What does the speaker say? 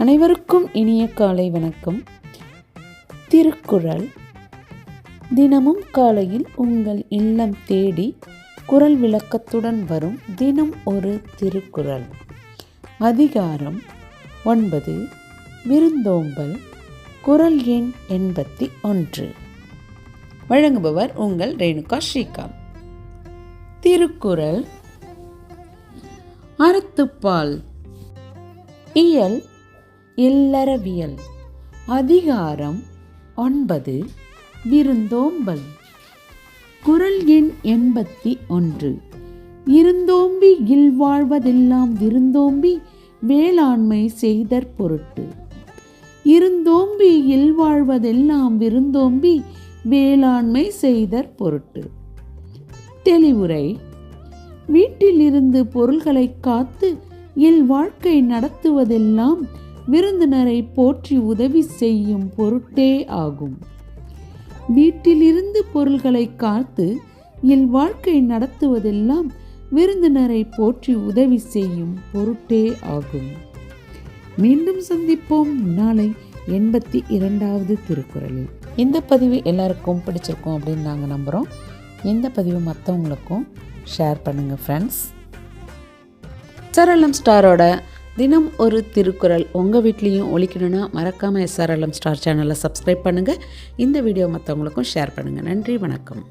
அனைவருக்கும் இனிய காலை வணக்கம். திருக்குறள். தினமும் காலையில் உங்கள் இல்லம் தேடி குரல் விளக்கத்துடன் வரும் தினம் ஒரு திருக்குறள். அதிகாரம் ஒன்பது. விருந்தோம்பல். குரல் எண் எண்பத்தி ஒன்று. வழங்குபவர் உங்கள் ரேணுகா ஸ்ரீகாந்த். திருக்குறள். அறத்துப்பால். இயல் இல்லறவியல். அதிகாரம் ஒன்பது விருந்தோம்பல். குரல் எண் எண்பத்தி ஒன்று. இருந்தோம்பி இல்வாழ்வதெல்லாம் விருந்தோம்பி வேளாண்மை செய்தற் பொருட்டு. இருந்தோம்பி இல்வாழ்வதெல்லாம் விருந்தோம்பி வேளாண்மை செய்தற் பொருட்டு. தெளிவுரை வீட்டிலிருந்து பொருள்களை காத்து இல் வாழ்க்கை நடத்துவதெல்லாம் விருந்தினரை போற்றி உதவி செய்யும் பொருட்டே ஆகும். வீட்டிலிருந்து பொருள்களை காத்து இல் வாழ்க்கை நடத்துவதெல்லாம் விருந்தினரை போற்றி உதவி செய்யும் பொருட்டே ஆகும். மீண்டும் சந்திப்போம் நாளை எண்பத்தி இரண்டாவது திருக்குறளில். இந்த பதிவு எல்லாருக்கும் பிடிச்சிருக்கும் அப்படின்னு நாங்கள் நம்புகிறோம் இந்த பதிவு மற்றவங்களுக்கும் ஷேர் பண்ணுங்கள் ஃப்ரெண்ட்ஸ் சரளம் ஸ்டாரோட தினம் ஒரு திருக்குறள் உங்கள் வீட்லேயும் ஒழிக்கணும்னா மறக்காமல் எஸ்ஆர்எல்எம் ஸ்டார் சேனலை சப்ஸ்கிரைப் பண்ணுங்கள் இந்த வீடியோ மற்றவங்களுக்கும் ஷேர் பண்ணுங்கள் நன்றி வணக்கம்.